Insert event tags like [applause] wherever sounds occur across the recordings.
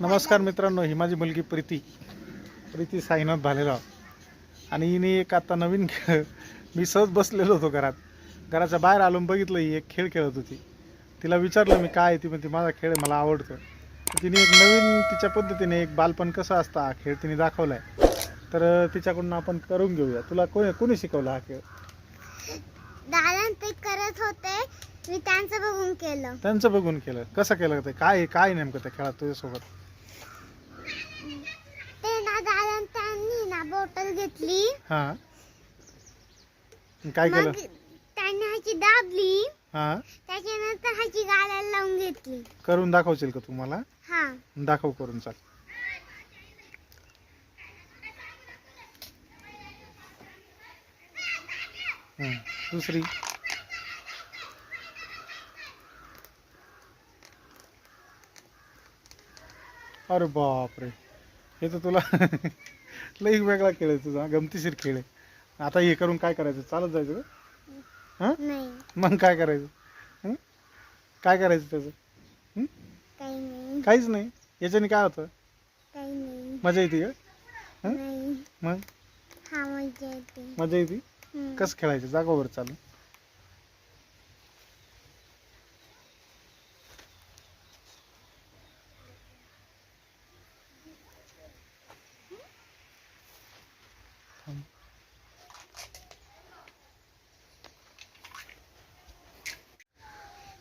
नमस्कार मित्रांनो ही माझी मुलगी प्रीती. प्रीती साईनाथ भालेराव. आणि हिने एक आता नवीन खेळ मी सहज बसलेलो होतो घरात. घराच्या बाहेर आलो बघितलं ही एक खेळ खेळत होती. तिला विचारलं मी काय ती म्हणते माझा खेळ मला आवडतो. तिने एक नवीन तिच्या पद्धतीने एक बालपण कसं असतं हा खेळ तिने दाखवला आहे तर तिच्याकडून आपण करून घेऊया. तुला कोणी कोणी शिकवला हा खेळ? दादा ते करत होते मी त्यांचं बघून केलं. त्यांचं बघून केलं. कसं केलं ते? काय काय नेमकं त्या खेळात तुझ्यासोबत ते ना दादा त्यांनी ना बॉटल घेतली. हां. काय केलं? मग त्यांनी ह्याची दाबली. हां. त्याच्यानंतर ह्याची गाड्याला लावून घेतली. करून दाखवशील का तुम्हाला? हा. दाखव करून चाल. हं, दुसरी. अरे बापरे. हे तर तुला [laughs] लई वेगळा खेळ आहे तुझा गमतीशीर खेळ आहे. आता हे करून काय करायचं? चालत जायचं का? हां? नाही. मग काय करायचं? हं? काय करायचं त्याचं? हं? काही नाही. काहीच नाही. याच्याने काय होतं? काही नाही. मजा येते का? हं? नाही. मग? हा मजा येते. मजा येते? हम्म. कसं खेळायचं? जागोवर चालू.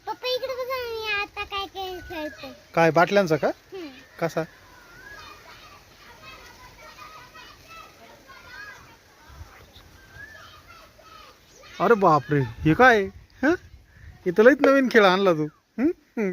पप्पा इकडे बघा मी आता काय खेळते काय बाटल्यांचा का हम्म. कसा अरे बापरे हे काय हं? इथं लईच नवीन खेळ आणला तू हं? हं.